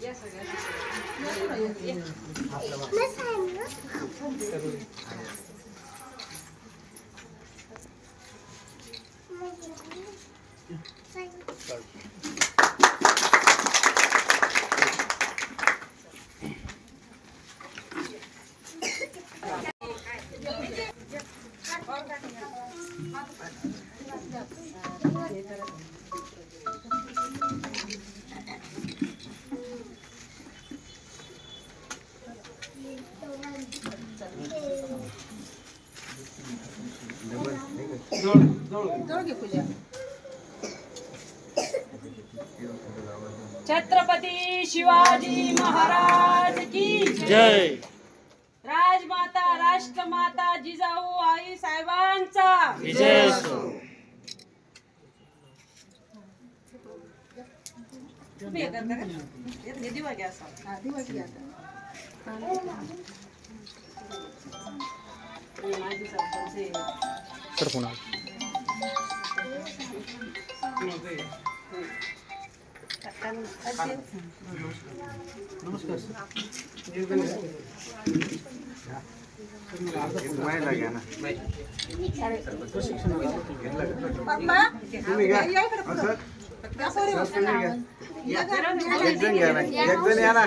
Yes, I got it. Chhatrapati Shivaji Maharaj की जय. राजमाता राष्ट्रमाता जिजाऊ आई साहेबांचा. विजय असो. तुम्ही हे करता का? हे दिवा घ्या असा. हे माझे सरपंच. तर एकजण घ्या ना. एकजण या ना.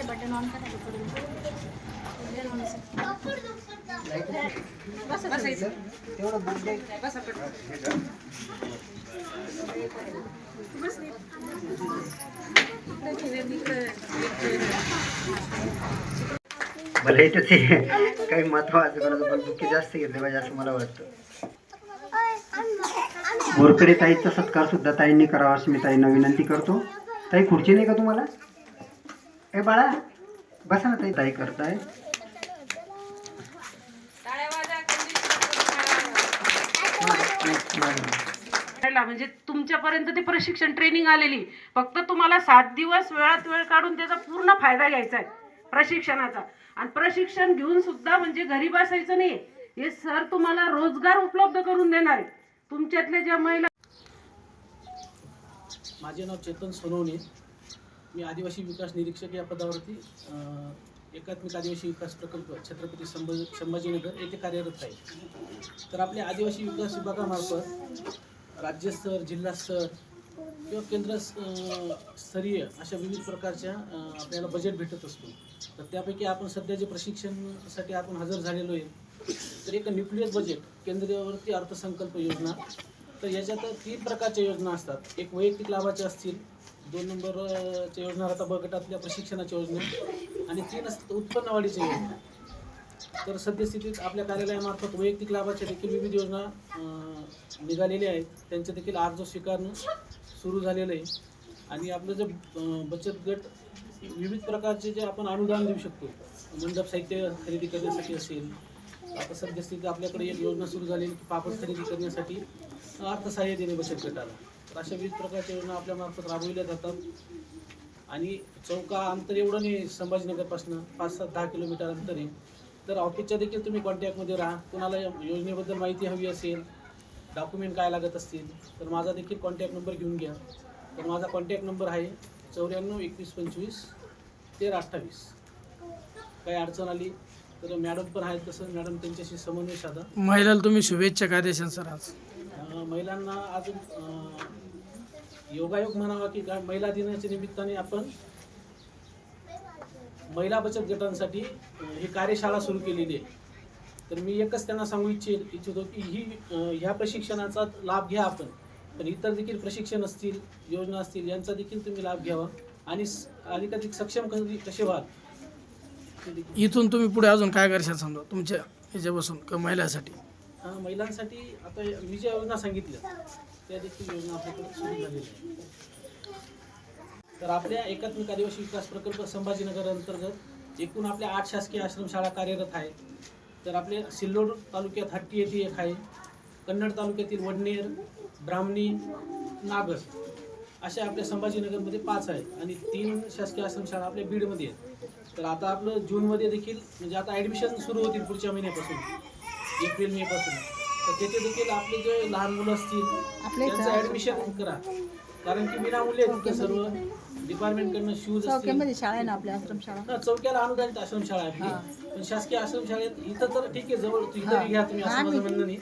ते बटन ऑन करा पटकन. भले ते काही महत्वाचं करायचं पण बुके जास्त घेतले पाहिजे असं मला वाटतं. बोरकडे ताईचा सत्कार सुद्धा ताईंनी करावा अशी मी ताईंना विनंती करतो. ताई खुर्ची नाही का तुम्हाला? ए बाळा बसा ना ताई ताई करताय. म्हणजे तुमच्यापर्यंत ते प्रशिक्षण ट्रेनिंग आलेली. फक्त तुम्हाला सात दिवस वेळात वेळ काढून त्याचा पूर्ण फायदा घ्यायचा आहे प्रशिक्षणाचा. आणि प्रशिक्षण घेऊन सुद्धा म्हणजे घरी बसायचं नाही हे सर तुम्हाला रोजगार उपलब्ध करून देणार आहे तुमच्यातल्या ज्या महिला माझे नाव चेतन सोनवणे. मी आदिवासी विकास निरीक्षक या पदावरती एकात्मिक आदिवासी विकास प्रकल्प छत्रपती संभाजी संभाजीनगर येथे कार्यरत आहे. तर आपल्या आदिवासी विकास विभागामार्फत राज्यस्तर जिल्हास्तर किंवा केंद्र स्तरीय अशा विविध प्रकारच्या आपल्याला बजेट भेटत असतो. तर त्यापैकी आपण सध्या जे प्रशिक्षणासाठी आपण हजर झालेलो आहे तर एक न्यूक्लियस बजेट केंद्रीयवरती अर्थसंकल्प योजना तर याच्यात तीन प्रकारच्या योजना असतात. एक वैयक्तिक लाभाच्या असतील दोन नंबरच्या योजना आता ब गटातल्या प्रशिक्षणाच्या योजना. आणि तीन असतात उत्पन्न वाढीच्या योजना. तर सद्यस्थितीत आपल्या कार्यालयामार्फत वैयक्तिक लाभाच्या देखील विविध योजना निघालेल्या आहेत. त्यांचे देखील अर्ज स्वीकारणं सुरू झालेलं आहे. आणि आपलं जे बचत गट विविध प्रकारचे जे आपण अनुदान देऊ शकतो मंडप साहित्य खरेदी करण्यासाठी असेल आता सद्यस्थितीत आपल्याकडे एक योजना सुरू झालेली की पापड खरेदी करण्यासाठी अर्थसहाय्य देणे बचत गटाला. तर अशा विविध प्रकारच्या योजना आपल्या मार्फत राबविल्या जातात. आणि चौका अंतर एवढं नाही संभाजीनगरपासून पाच सात दहा किलोमीटर अंतर आहे. तर ऑफिसच्या देखील तुम्ही कॉन्टॅक्टमध्ये राहा. कुणाला या योजनेबद्दल माहिती हवी असेल डॉक्युमेंट काय लागत असतील तर माझा देखील कॉन्टॅक्ट नंबर घेऊन घ्या. तर माझा कॉन्टॅक्ट नंबर आहे चौऱ्याण्णव एकवीस पंचवीस तेरा अठ्ठावीस. काही अडचण आली तर मॅडम पण आहेत तसं. मॅडम त्यांच्याशी समन्वय साधा. महिलाला तुम्ही शुभेच्छा काय देशाल सर आज महिलांना अजून योगायोग म्हणावा की काय महिला दिनाच्या निमित्ताने आपण महिला बचत गटांसाठी ही कार्यशाळा सुरू केलेली आहे. तर मी एकच त्यांना सांगू इच्छे इच्छितो की ही ह्या प्रशिक्षणाचा लाभ घ्या आपण. पण इतर देखील प्रशिक्षण असतील योजना असतील यांचा देखील तुम्ही लाभ घ्यावा. आणि स- अधिकाधिक सक्षम कधी कसे व्हाल? इथून तुम्ही पुढे अजून काय करशाल समजा तुमच्या ह्याच्यापासून महिलासाठी? महिलांसाठी आता मी ज्या योजना सांगितल्या त्या देखील योजना आपल्याकडे सुरू झालेल्या आहेत. तर आपल्या एकात्मिक आदिवासी विकास प्रकल्प संभाजीनगर अंतर्गत एकूण आपल्या आठ शासकीय आश्रमशाळा कार्यरत आहेत. तर आपल्या सिल्लोड तालुक्यात हट्टी येथे एक आहे कन्नड तालुक्यातील वडनेर ब्राह्मणी नागर अशा आपल्या संभाजीनगरमध्ये पाच आहेत आणि तीन शासकीय आश्रमशाळा आपल्या बीडमध्ये आहेत. तर आता आपलं जूनमध्ये देखील म्हणजे आता ॲडमिशन सुरू होतील पुढच्या महिन्यापासून. एप्रिल मे पासून तर तेथे देखील आपले जे लहान मुलं असतील त्यांचं ऍडमिशन करा. कारण की विनामूल्य आहे तिथं सर्व डिपार्टमेंटकडनं शूज असतील. चौक्यामध्ये शाळा आहे ना आपल्या आश्रमशाळा? हा, चौक्याला अनुदानित आश्रमशाळा आहे आपली पण शासकीय आश्रमशाळेत इथं तर ठीक आहे जवळ इथं घ्या तुम्ही असं माझं म्हणणं नाही.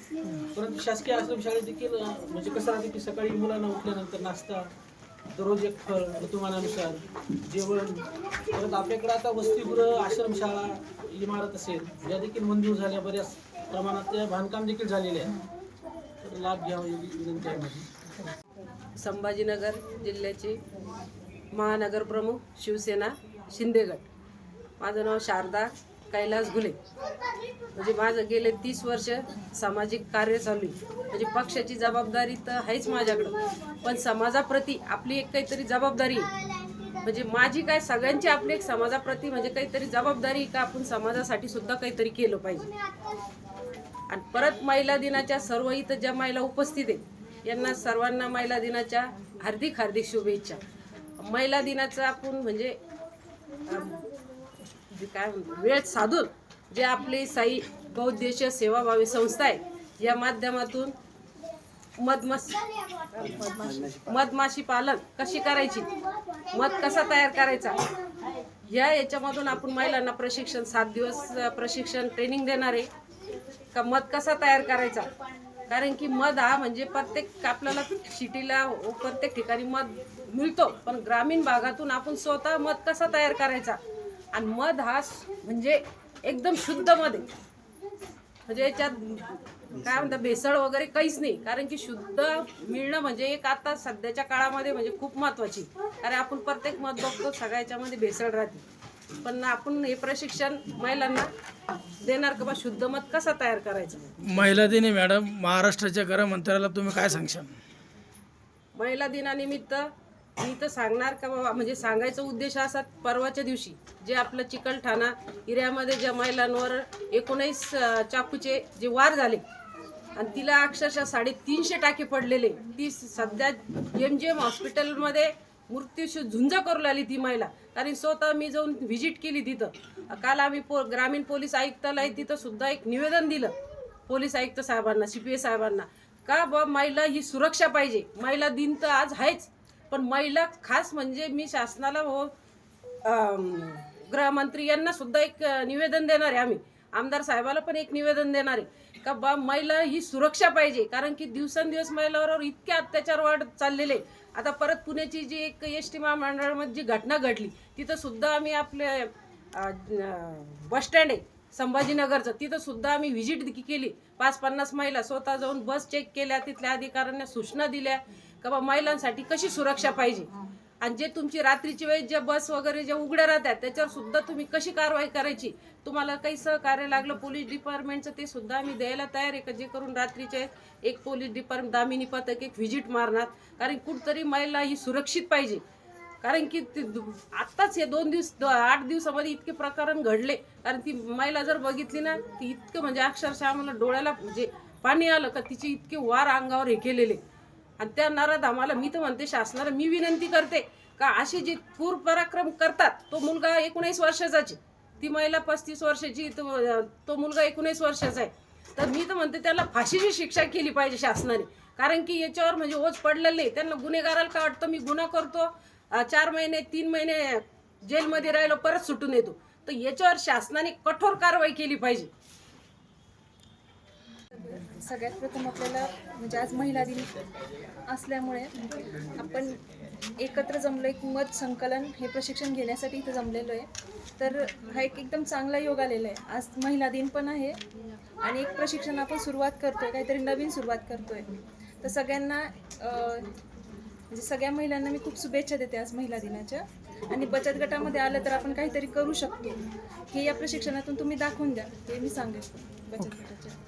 परंतु शासकीय आश्रमशाळेत देखील अं, म्हणजे कसं राहते की सकाळी मुलांना उठल्यानंतर नाश्ता दररोज एक फळ ऋतुमानानुसार जेवण. परत आपल्याकडे आता वसतिगृह आश्रमशाळा इमारत असेल या देखील मंजूर झाल्या बऱ्याच प्रमाणात बांधकाम देखील झालेले आहे. तर लाभ घ्यावा एवढी विनंती आहे माझी. संभाजीनगर जिल्ह्याचे महानगर प्रमुख शिवसेना शिंदेगड. माझं नाव शारदा कैलास घुले. म्हणजे माझं गेले तीस वर्ष सामाजिक कार्य चालू आहे. म्हणजे पक्षाची जबाबदारी तर आहेच माझ्याकडं. पण समाजाप्रती आपली एक काहीतरी जबाबदारी आहे. म्हणजे माझी काय सगळ्यांची आपली एक समाजाप्रती म्हणजे काहीतरी जबाबदारी का? आपण समाजासाठी सुद्धा काहीतरी केलं पाहिजे. आणि परत महिला दिनाच्या सर्व इथं ज्या महिला उपस्थित आहेत यांना सर्वांना महिला दिनाच्या हार्दिक हार्दिक शुभेच्छा. महिला दिनाचं आपण म्हणजे जे काय म्हणतो वेळ साधून जे आपली साई बौद्धेश सेवाभावी संस्था आहे या माध्यमातून मधमाशी मधमाशी पालन कशी करायची? मध कसा तयार करायचा? या याच्यामधून आपण महिलांना प्रशिक्षण सात दिवस प्रशिक्षण ट्रेनिंग देणार आहे. का मध कसा तयार करायचा? कारण की मध हा म्हणजे प्रत्येक आपल्याला सिटीला प्रत्येक ठिकाणी मध मिळतो. पण ग्रामीण भागातून आपण स्वतः मध कसा तयार करायचा? आणि मध हा म्हणजे एकदम शुद्ध मध आहे. म्हणजे याच्यात काय म्हणतात भेसळ वगैरे काहीच नाही. कारण की शुद्ध मिळणं म्हणजे एक आता सध्याच्या काळामध्ये म्हणजे खूप महत्वाची. कारण आपण प्रत्येक मध बघतो सगळ्याच्यामध्ये भेसळ राहते. पण आपण हे प्रशिक्षण महिलांना देणार का बा? शुद्ध मत कसा तयार करायचा? महिला दिनी मॅडम. महाराष्ट्राच्या गृहमंत्र्याला तुम्ही काय सांगशाल? महिला दिनानिमित्त मी तर सांगणार का बाबा? म्हणजे सांगायचा उद्देश असा परवाच्या दिवशी जे आपलं चिकलठाणा एरियामध्ये ज्या महिलांवर एकोणीस चाकूचे जे वार झाले आणि तिला अक्षरशः साडेतीनशे टाके पडलेले. ती सध्या एम जी एम हॉस्पिटलमध्ये मृत्यूशी झुंज करू लागली ती महिला. कारण स्वतः मी जाऊन व्हिजिट केली तिथं. काल आम्ही पो ग्रामीण पोलीस आयुक्तालाही तिथं सुद्धा एक निवेदन दिलं. पोलीस आयुक्त साहेबांना सी पी ए साहेबांना. का बा महिला ही सुरक्षा पाहिजे. महिला दिन तर आज आहेच. पण महिला खास म्हणजे मी शासनाला हो गृहमंत्री यांना सुद्धा एक निवेदन देणार आहे आम्ही. आमदार साहेबाला पण एक निवेदन देणार. आहे का बा महिला ही सुरक्षा पाहिजे. कारण की दिवसेंदिवस महिलावर इतके अत्याचार वाढ चाललेले आहे. आता परत पुण्याची जी एक एस टी महामंडळामध्ये जी घटना घडली तिथं सुद्धा आम्ही आपले बसस्टँड आहे संभाजीनगरचं. तिथं सुद्धा आम्ही व्हिजिट केली. पाच पन्नास महिला स्वतः जाऊन बस चेक केल्या तिथल्या अधिकाऱ्यांना सूचना दिल्या का बा महिलांसाठी कशी सुरक्षा पाहिजे? आणि जे तुमची रात्रीची वेळ ज्या बस वगैरे ज्या उघड्या राहतात त्याच्यावर सुद्धा तुम्ही कशी कारवाई करायची? तुम्हाला काही सहकार्य लागलं पोलीस डिपार्टमेंटचं ते सुद्धा आम्ही द्यायला तयार आहे का? जे करून रात्रीचे एक पोलीस डिपार्टमेंट दामिनी पथक एक व्हिजिट मारणार. कारण कुठतरी महिला ही सुरक्षित पाहिजे. कारण की ते दु- आत्ताच हे दोन दिवस द- आठ दिवसामध्ये इतके प्रकरण घडले. कारण ती महिला जर बघितली ना ती इतकं म्हणजे अक्षरशः आम्हाला डोळ्याला म्हणजे पाणी आलं का तिचे इतके वार अंगावर हे केलेले. आणि त्या नराधामाला मी तर म्हणते शासनाला मी विनंती करते का असे जे पूर पराक्रम करतात तो मुलगा एकोणीस वर्षाचाची ती महिला पस्तीस वर्षाची तो तो मुलगा एकोणीस वर्षाचा आहे. तर मी तर म्हणते त्याला फाशीची शिक्षा केली पाहिजे शासनाने. कारण की याच्यावर म्हणजे ओझ पडलेलं त्यांना गुन्हेगाराला काय वाटतं मी गुन्हा करतो चार महिने तीन महिने जेलमध्ये राहिलो परत सुटून येतो. तर याच्यावर शासनाने कठोर कारवाई केली पाहिजे. सगळ्यात प्रथम आपल्याला म्हणजे आज महिला दिन असल्यामुळे आपण एकत्र जमलो एक मत संकलन हे प्रशिक्षण घेण्यासाठी इथं जमलेलो आहे. तर हा एक एकदम चांगला योग आलेला आहे. आज महिला दिन पण आहे आणि एक प्रशिक्षण आपण सुरुवात करतोय काहीतरी नवीन सुरुवात करतोय. तर सगळ्यांना म्हणजे सगळ्या महिलांना मी खूप शुभेच्छा देते आज महिला दिनाच्या. आणि बचत गटामध्ये आलं तर आपण काहीतरी करू शकतो. हे या प्रशिक्षणातून तुम्ही दाखवून द्या. हे मी सांगेन. बचत गटाच्या.